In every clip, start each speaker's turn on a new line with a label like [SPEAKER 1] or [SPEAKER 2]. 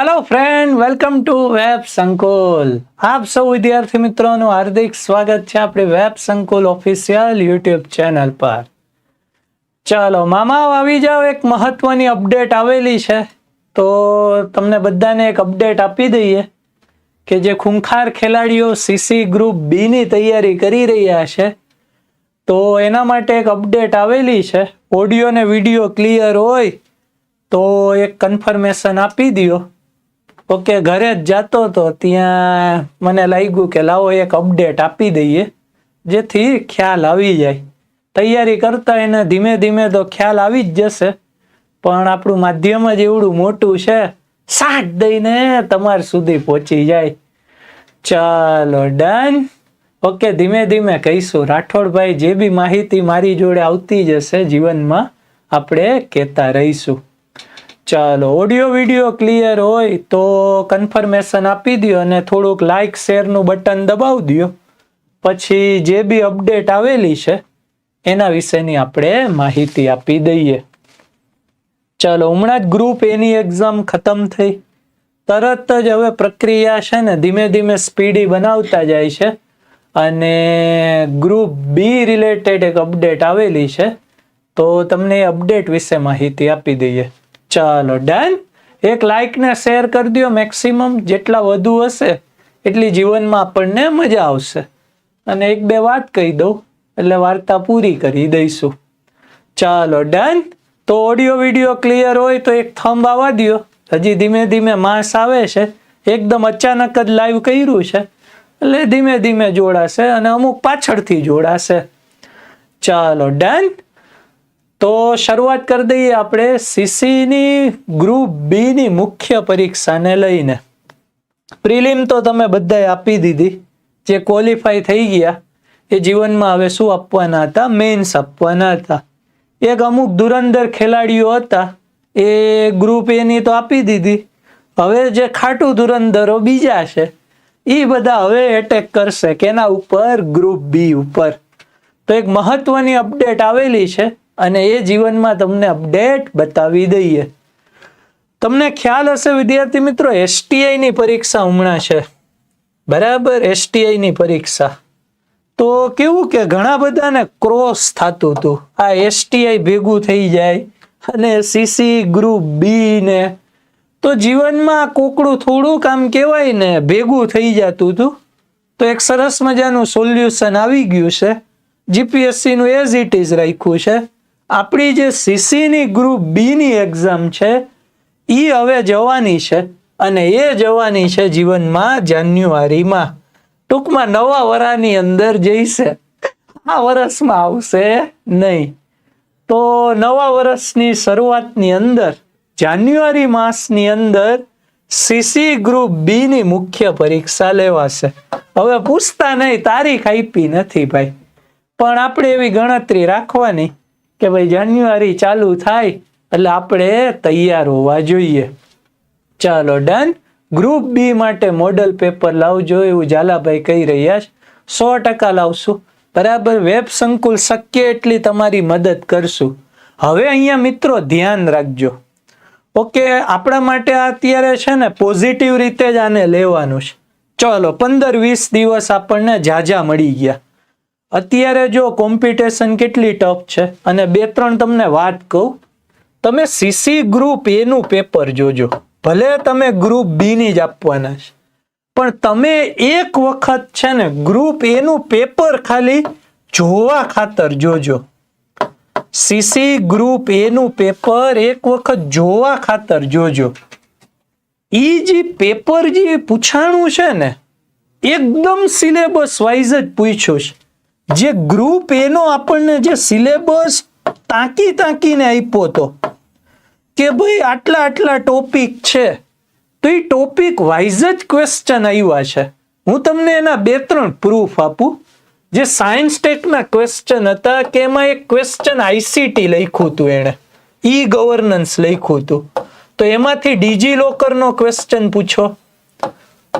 [SPEAKER 1] Hello friend welcome to web Sankul આપ સૌ વિદ્યાર્થી મિત્રોનું હાર્દિક સ્વાગત છે આપણી વેબ સંકુલ ઓફિશિયલ યુટ્યુબ ચેનલ પર. ચાલો, મામા, આવી જાઓ. એક મહત્વની અપડેટ આવેલી છે. તો તમને બધાને એક અપડેટ આપી દઈએ કે જે ખૂંખાર ખેલાડીઓ સીસી ગ્રુપ બી ની તૈયારી કરી રહ્યા છે. તો એના માટે એક અપડેટ આવેલી છે. ઓડિયો ને વીડિયો ક્લિયર હોય તો એક કન્ફર્મેશન આપી દ્યો. ઓકે, ઘરે જ જતો તો ત્યાં મને લાગ્યું કે લાવો એક અપડેટ આપી દઈએ, જેથી ખ્યાલ આવી જાય. તૈયારી કરતા એને ધીમે ધીમે તો ખ્યાલ આવી જ જશે. પણ આપણું માધ્યમ જ એવડું મોટું છે. સાટ દઈને તમાર સુધી પહોંચી જાય. ચાલો ડન ઓકે, ધીમે ધીમે કહીશું. રાઠોડભાઈ જે બી માહિતી મારી જોડે આવતી જશે જીવનમાં, આપણે કહેતા રહીશું. ચાલો ઓડિયો વીડિયો ક્લિયર હોય તો કન્ફર્મેશન આપી દો અને થોડુંક લાઇક શેરનું બટન દબાવી દો પછી જે બી અપડેટ આવેલી છે, એના વિશેની આપણે માહિતી આપી દઈએ. ચાલો, હમણાં જ ગ્રુપ એની એક્ઝામ ખતમ થઈ. તરત જ હવે પ્રક્રિયા છે ને, ધીમે ધીમે સ્પીડી બનાવતા જાય છે. અને ગ્રુપ બી રિલેટેડ એક અપડેટ આવેલી છે, તો તમને અપડેટ વિશે માહિતી આપી દઈએ. ચાલો ડન એક લાઈક ને શેર કરી દો મેક્સિમમ જેટલા વધુ હશે, એટલી જીવનમાં આપણને મજા આવશે. અને એક બે વાત કહી દઉં, એટલે વાર્તા પૂરી કરી દઈશું. ચાલો ડન તો ઓડિયો વીડિયો ક્લિયર હોય તો એક થંબ આવવા દો હજી ધીમે ધીમે માસ આવે છે. એકદમ અચાનક જ લાઈવ કર્યું છે. એટલે ધીમે ધીમે જોડાશે અને અમુક પાછળથી જોડાશે. ચાલો ડન તો શરૂઆત કરી દઈએ આપણે સીસીની ગ્રુપ બીની મુખ્ય પરીક્ષાને લઈને. પ્રિલિમ તો તમે બધાએ આપી દીધી. જે ક્વોલિફાય થઈ ગયા, એ જીવનમાં હવે શું આપવાના હતા? મેન્સ આપવાના હતા. એક અમુક ધુરંધર ખેલાડીઓ હતા, એ ગ્રુપ એની તો આપી દીધી. હવે જે ખાટું ધુરંધરો બીજા છે એ બધા હવે એટેક કરશે. કેના ઉપર? ગ્રુપ બી ઉપર. તો એક મહત્વની અપડેટ આવેલી છે. અને એ જીવનમાં તમને અપડેટ બતાવી દઈએ. તમને ખ્યાલ હશે, વિદ્યાર્થી મિત્રો એસટીઆઈની પરીક્ષા હમણાં છે. બરાબર એસટીઆઈની પરીક્ષા. તો કેવું કે ઘણા બધાને ક્રોસ થતું હતું. આ એસટીઆઈ ભેગું થઈ જાય અને સીસી ગ્રુપ બી ને. તો જીવનમાં કોકડું થોડુંક આમ કહેવાય ને, ભેગું થઈ જતું હતું. તો એક સરસ મજાનું સોલ્યુશન આવી ગયું છે. જીપીએસસીનું એઝ ઇટ ઇઝ રાખ્યું છે. આપણી જે સીસીની ગ્રુપ બીની એક્ઝામ છે એ હવે જવાની છે અને એ જવાની છે જીવનમાં જાન્યુઆરીમાં. ટૂંકમાં નવા વરાની અંદર જઈશે. આ વર્ષમાં આવશે નહીં. તો નવા વર્ષની શરૂઆતની અંદર, જાન્યુઆરી માસની અંદર સીસી ગ્રુપ બીની મુખ્ય પરીક્ષા લેવાશે. હવે પૂછતા નહીં, તારીખ આપી નથી ભાઈ. પણ આપણે એવી ગણતરી રાખવાની. કે ભાઈ જાન્યુઆરી ચાલુ થાય એટલે આપણે તૈયાર હોવા જોઈએ. ચાલો ડન ગ્રુપ બી માટે મોડલ પેપર લાવજો એવું ઝાલાભાઈ કહી રહ્યા છે. સો ટકા લાવશું. બરાબર વેબ સંકુલ શક્ય એટલી તમારી મદદ કરશું. હવે અહીંયા મિત્રો ધ્યાન રાખજો. ઓકે, આપણા માટે અત્યારે છે ને પોઝિટિવ રીતે જ આને લેવાનું છે. ચલો, પંદર વીસ દિવસ આપણને ઝાઝા મળી ગયા. અત્યારે જો કોમ્પિટિશન કેટલી ટફ છે? અને બે ત્રણ તમને વાત કહું. તમે સીસી ગ્રુપ એનું પેપર જોજો. ભલે તમે ગ્રુપ બીની જ આપવાના છે. પણ તમે એક વખત છે ને ગ્રુપ એનું પેપર ખાલી જોવા ખાતર જોજો. સીસી ગ્રુપ એનું પેપર એક વખત જોવા ખાતર જોજો. ઈ જે પેપર જે પૂછાણું છે ને, એકદમ સિલેબસ વાઇઝ જ પૂછ્યું છે. જે ગ્રુપ એનો આપણને જે સિલેબસ તાકી તાકીને આપ્યો તો કે ભાઈ આટલા આટલા ટોપિક છે, તો એ ટોપિક વાઇઝ જ ક્વેશ્ચન આવ્યા છે. હું તમને એના બે ત્રણ પ્રૂફ આપું. જે સાયન્સ ટેકના ક્વેશ્ચન હતા, કે એમાં એક ક્વેશ્ચન આઈસીટી લખ્યું હતું એણે. ઈ ગવર્નન્સ લખ્યું હતું. તો એમાંથી ડીજી લોકરનો ક્વેશ્ચન પૂછો.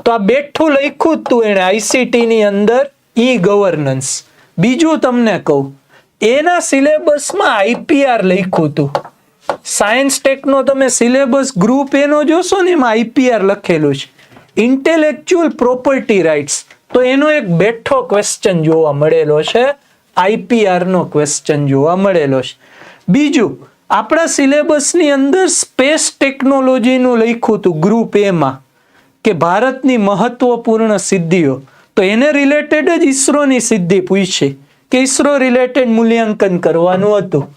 [SPEAKER 1] તો આ બેઠું લખ્યું જ તું એણે આઈસીટીની અંદર ઈ ગવર્નન્સ બીજું તમને કહું, એના સિલેબસમાં આઈપીઆર લખ્યું હતું. સાયન્સ ટેકનો તમે સિલેબસ ગ્રુપ એનો જોશો ને એમાં આઈપીઆર લખેલું છે. Intellectual property rights. તો એનો એક બેઠો ક્વેશ્ચન જોવા મળેલો છે આઈપીઆરનો ક્વેશ્ચન જોવા મળેલો છે. બીજું, આપણા સિલેબસની અંદર સ્પેસ ટેકનોલોજીનું લખ્યું હતું ગ્રુપ એમાં, કે ભારતની મહત્વપૂર્ણ સિદ્ધિઓ. તો એને રિલેટેડ જ ઈસરોની સિદ્ધિ પૂછી કે ઈસરો રિલેટેડ મૂલ્યાંકન કરવાનું હતું.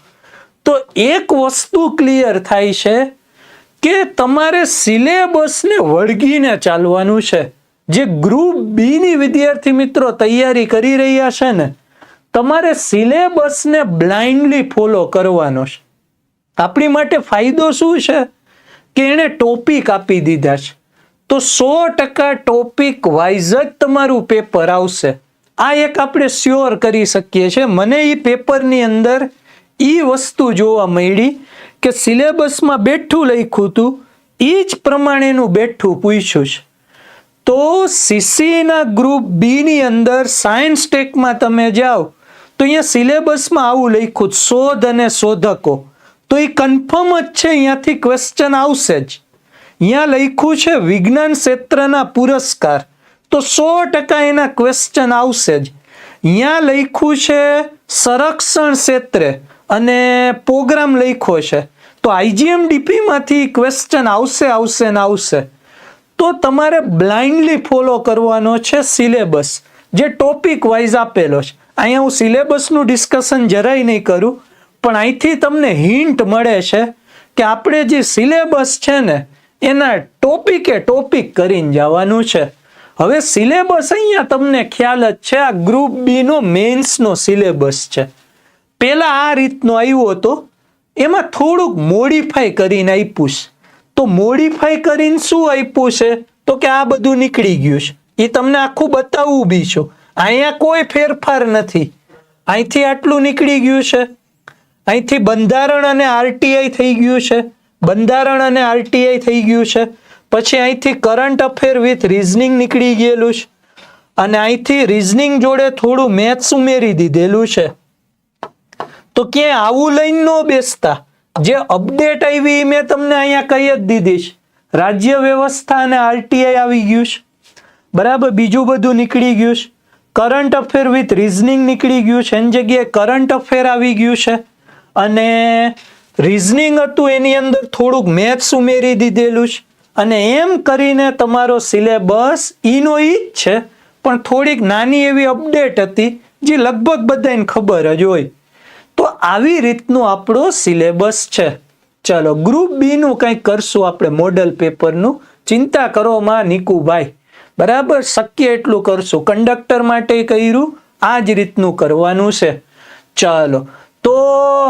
[SPEAKER 1] તો એક વસ્તુ ક્લિયર થાય છે કે તમારે સિલેબસને વળગીને ચાલવાનું છે. જે ગ્રુપ બીની વિદ્યાર્થી મિત્રો તૈયારી કરી રહ્યા છે ને, તમારે સિલેબસને બ્લાઇન્ડલી ફોલો કરવાનો છે. આપણી માટે ફાયદો શું છે? કે એણે ટોપિક આપી દીધા છે. તો સો ટકા ટોપિક વાઇઝ જ તમારું પેપર આવશે. આ એક આપણે શ્યોર કરી શકીએ છીએ. મને એ પેપરની અંદર એ વસ્તુ જોવા મળી કે સિલેબસમાં બેઠું લખ્યું હતું એ જ પ્રમાણેનું બેઠું પૂછ્યું છે. તો સીસીના ગ્રુપ બીની અંદર સાયન્સ ટેકમાં તમે જાઓ, તો અહીંયા સિલેબસમાં આવું લખ્યું, શોધ અને શોધકો. તો એ કન્ફર્મ જ છે, અહીંયાથી ક્વેશ્ચન આવશે જ. અહીંયા લખ્યું છે, વિજ્ઞાન ક્ષેત્રના પુરસ્કાર. તો સો ટકા એના ક્વેશ્ચન આવશે જ. અહીંયા લખ્યું છે, સંરક્ષણ ક્ષેત્રે. અને પ્રોગ્રામ લખ્યો છે. તો આઈજીએમ ડીપીમાંથી ક્વેશ્ચન આવશે આવશે ને આવશે. તો તમારે બ્લાઇન્ડલી ફોલો કરવાનો છે સિલેબસ જે ટોપિક વાઇઝ આપેલો છે. અહીંયા હું સિલેબસનું ડિસ્કશન જરાય નહીં કરું, પણ અહીંથી તમને હિન્ટ મળે છે કે આપણે જે સિલેબસ છે ને એના ટોપિકે ટોપિક કરીને જવાનું છે. હવે સિલેબસ અહીંયા તમને ખ્યાલ જ છે, આ ગ્રુપ બીનો મેન્સનો સિલેબસ છે. પહેલાં આ રીતનો આવ્યો હતો. એમાં થોડુંક મોડિફાઈ કરીને આપ્યું તો મોડિફાઈ કરીને શું આપ્યું છે? તો કે આ બધું નીકળી ગયું છે. એ તમને આખું બતાવવું બી છું. અહીંયા કોઈ ફેરફાર નથી. અહીંથી આટલું નીકળી ગયું છે. અહીંથી બંધારણ અને આરટીઆઈ થઈ ગયું છે. બંધારણ અને આરટીઆઈ થઈ ગયું છે. પછી અહીંથી કરંટ અફેર વિથ રિઝનિંગ નીકળી ગયેલું છે. અને અહીંથી રિઝનિંગ જોડે થોડું મેથ્સ ઉમેરી દીધેલું છે. તો ક્યાંય આવું લઈને ન બેસતા. જે અપડેટ આવી મેં તમને અહીંયા કહી જ દીધી છે. રાજ્ય વ્યવસ્થા અને આરટીઆઈ આવી ગયું છે. બરાબર? બીજું બધું નીકળી ગયું છે. કરંટ અફેર વિથ રિઝનિંગ નીકળી ગયું છે. એની જગ્યાએ કરંટ અફેર આવી ગયું છે. અને રિઝનિંગ હતું એની અંદર થોડુંક મેથ્સ ઉમેરી દીધેલું છે. અને એમ કરીને તમારો સિલેબસ ઈનો ઈ જ છે. પણ થોડીક નાની એવી અપડેટ હતી, જે લગભગ બધાને ખબર જ હોય. તો આવી રીતનું આપણો સિલેબસ છે. ચલો ગ્રુપ બીનું કંઈક કરશું આપણે મોડલ પેપરનું ચિંતા કરો માં, નિકુભાઈ. બરાબર? શક્ય એટલું કરશું. કંડક્ટર માટે કર્યું. આ જ રીતનું કરવાનું છે. ચાલો તો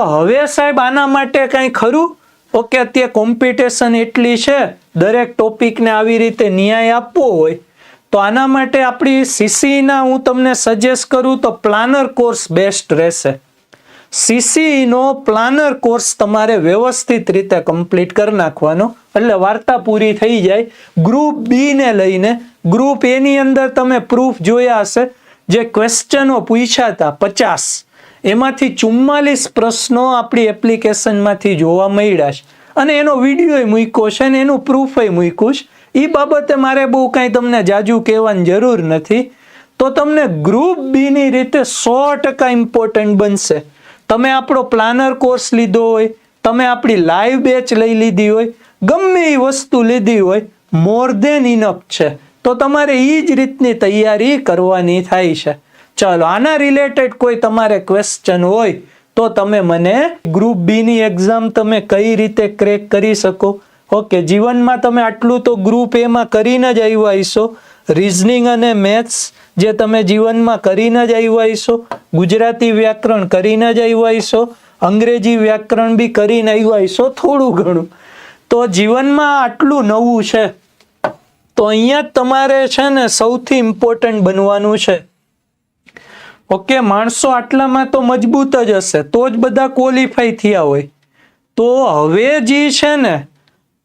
[SPEAKER 1] હવે સાહેબ, આના માટે કંઈ ખરું? ઓકે, અત્યારે કોમ્પિટિશન એટલી છે, દરેક ટોપિકને આવી રીતે ન્યાય આપવો હોય. તો આના માટે આપણી સીસીના હું તમને સજેસ્ટ કરું તો પ્લાનર કોર્સ બેસ્ટ રહેશે. સીસીનો પ્લાનર કોર્સ તમારે વ્યવસ્થિત રીતે કમ્પ્લીટ કરી નાખવાનો. એટલે વાર્તા પૂરી થઈ જાય. ગ્રુપ બીને લઈને ગ્રુપ એની અંદર તમે પ્રૂફ જોયા હશે. જે ક્વેશ્ચનો પૂછ્યા હતા, પચાસ. એમાંથી ચુમ્માલીસ પ્રશ્નો આપણી એપ્લિકેશનમાંથી જોવા મળ્યા છે. અને એનો વીડિયો મૂક્યો છે ને એનું પ્રૂફ મૂક્યું છે. એ બાબતે મારે બહુ કાંઈ તમને જાજુ કહેવાની જરૂર નથી. તો તમને ગ્રુપ બીની રીતે સો ટકા ઇમ્પોર્ટન્ટ બનશે. તમે આપણો પ્લાનર કોર્સ લીધો હોય, તમે આપણી લાઈવ બેચ લઈ લીધી હોય, ગમે એ વસ્તુ લીધી હોય મોર દેન ઇનફ છે. તો તમારે એ જ રીતની તૈયારી કરવાની થાય છે. ચલો, આના રિલેટેડ કોઈ તમારે ક્વેશ્ચન હોય, તો તમે મને ગ્રુપ બી ની એક્ઝામ તમે કઈ રીતે ક્રેક કરી શકો? ઓકે જીવનમાં તમે આટલું તો ગ્રુપ એમાં કરીને જ આવ્યા હશો. રિઝનિંગ અને મેથ્સ જે તમે જીવનમાં કરીને જ આવ્યા હશો. ગુજરાતી વ્યાકરણ કરીને જ આવ્યા હશો. અંગ્રેજી વ્યાકરણ બી કરીને આવ્યા હશો થોડું ઘણું. તો જીવનમાં આટલું નવું છે, તો અહીંયા તમારે છે ને સૌથી ઇમ્પોર્ટન્ટ બનવાનું છે. ઓકે, માણસો આટલામાં તો મજબૂત જ હશે. તો જ બધા ક્વોલિફાઈ થયા હોય. તો હવે જે છે ને,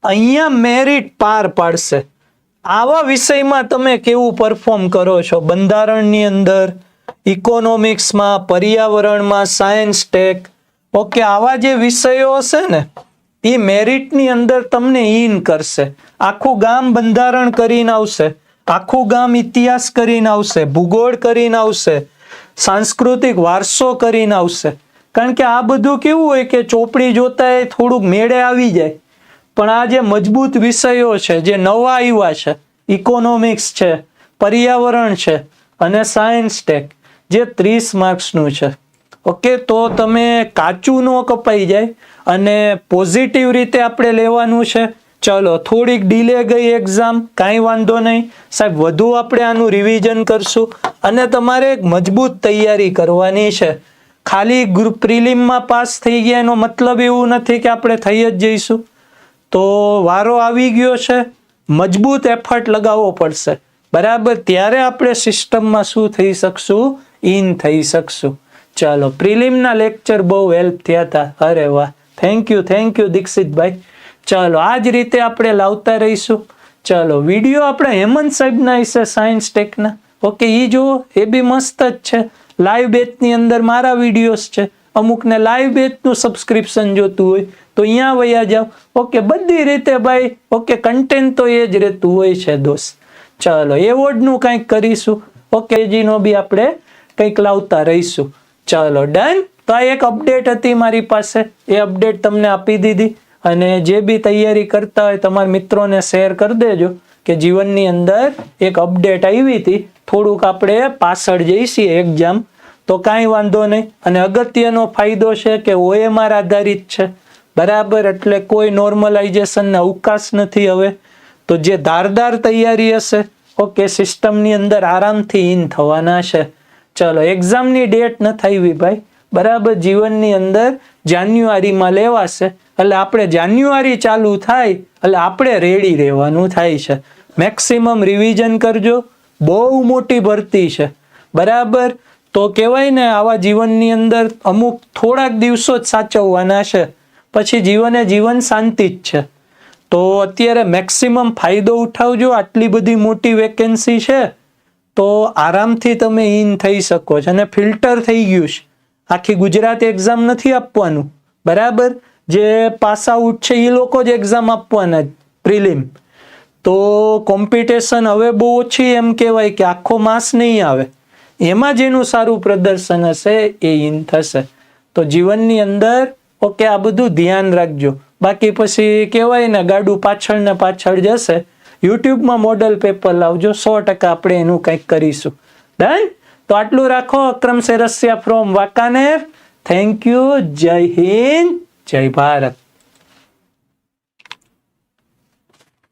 [SPEAKER 1] અહીંયા મેરિટ પાર પાડશે. આવા વિષયમાં તમે કેવું પરફોર્મ કરો છો? બંધારણની અંદર ઇકોનોમિક્સમાં પર્યાવરણમાં સાયન્સ ટેક ઓકે, આવા જે વિષયો હશે ને, એ મેરિટની અંદર તમને ઇન કરશે. આખું ગામ બંધારણ કરીને આવશે. આખું ગામ ઇતિહાસ કરીને આવશે. ભૂગોળ કરીને આવશે. સાંસ્કૃતિક વારસો કરીને આવશે. કારણ કે આ બધું કેવું હોય કે ચોપડી જોતા એ થોડુંક મેળે આવી જાય. પણ આ જે મજબૂત વિષયો છે, જે નવા આવ્યા છે ઇકોનોમિક્સ છે, પર્યાવરણ છે અને સાયન્સ ટેક જે ત્રીસ માર્ક્સનું છે. ઓકે, તો તમે કાચું ન કપાઈ જાય અને પોઝિટિવ રીતે આપણે લેવાનું છે. ચલો, થોડીક ડીલે ગઈ એક્ઝામ કાંઈ વાંધો નહીં. સાહેબ, વધુ આપણે આનું રિવિઝન કરશું અને તમારે મજબૂત તૈયારી કરવાની છે. ખાલી ગ્રુપ પ્રિલિમમાં પાસ થઈ ગયા એનો મતલબ એવું નથી કે આપણે થઈ જ જઈશું. તો વારો આવી ગયો છે. મજબૂત એફર્ટ લગાવવો પડશે. બરાબર? ત્યારે આપણે સિસ્ટમમાં શું થઈ શકશું? ઇન થઈ શકશું. ચાલો પ્રિલિમના લેક્ચર બહુ હેલ્પ થયા હતા અરે વાહ. થેન્ક યુ થેન્ક યુ દીક્ષિતભાઈ. ચાલો આ જ રીતે આપણે લાવતા રહીશું. ચાલો, વીડિયો આપણે હેમંત સાહેબના હશે સાયન્સ ટેકના ઓકે એ જુઓ, એ બી મસ્ત જ છે. લાઈવ બેચની અંદર મારા વિડીયોઝ છે. અમુકને લાઈવ બેચનું સબસ્ક્રિપ્શન જોતું હોય, તો અહીંયા વયા જાઓ. ઓકે, બધી રીતે ભાઈ, ઓકે કન્ટેન્ટ તો એ જ રહેતું હોય છે, દોસ્ત. ચાલો એવોર્ડનું કંઈક કરીશું. ઓકે જીનો બી આપણે કંઈક લાવતા રહીશું. ચાલો ડન તો આ એક અપડેટ હતી મારી પાસે. એ અપડેટ તમને આપી દીધી. અને જે બી તૈયારી કરતા હોય તમારા મિત્રોને શેર કરી દેજો કે જીવનની અંદર એક અપડેટ આવી હતી. થોડુંક આપણે પાછળ જઈશીએ એક્ઝામ તો કાંઈ વાંધો નહીં. અને અગત્યનો ફાયદો છે કે ઓએમઆર આધારિત છે. બરાબર? એટલે કોઈ નોર્મલાઇઝેશનને અવકાશ નથી હવે. તો જે ધારદાર તૈયારી હશે, ઓકે સિસ્ટમની અંદર આરામથી ઇન થવાના છે. ચલો એક્ઝામની ડેટ ન થઈ ભાઈ. બરાબર? જીવનની અંદર જાન્યુઆરીમાં લેવાશે. એટલે આપણે જાન્યુઆરી ચાલુ થાય, એટલે આપણે રેડી રહેવાનું થાય છે. મેક્સિમમ રિવિઝન કરજો, બહુ મોટી ભરતી છે. બરાબર? તો કહેવાય ને, આવા જીવનની અંદર અમુક થોડાક દિવસો જ સાચવવાના છે. પછી જીવને જીવન શાંતિ જ છે. તો અત્યારે મેક્સિમમ ફાયદો ઉઠાવજો, આટલી બધી મોટી વેકેન્સી છે. તો આરામથી તમે ઇન થઈ શકો છો. અને ફિલ્ટર થઈ ગયું છે. આખી ગુજરાત એક્ઝામ નથી આપવાનું. બરાબર? જે પાસ આઉટ છે એ લોકો જ એક્ઝામ આપવાના પ્રિલિમ તો કોમ્પિટિશન હવે બહુ ઓછી એમ કહેવાય કે આખો માસ નહીં આવે. એમાં જેનું સારું પ્રદર્શન હશે, એ ઇન થશે. તો જીવનની અંદર, ઓકે, આ બધું ધ્યાન રાખજો. બાકી પછી કહેવાય ને, ગાડું પાછળ ને પાછળ જશે. યુટ્યુબમાં મોડલ પેપર લાવજો, સો ટકા આપણે એનું કંઈક કરીશું. ડન તો આટલું રાખો. Akram Sersiya from Wankaner. Thank you જય હિન્દ. જય ભારત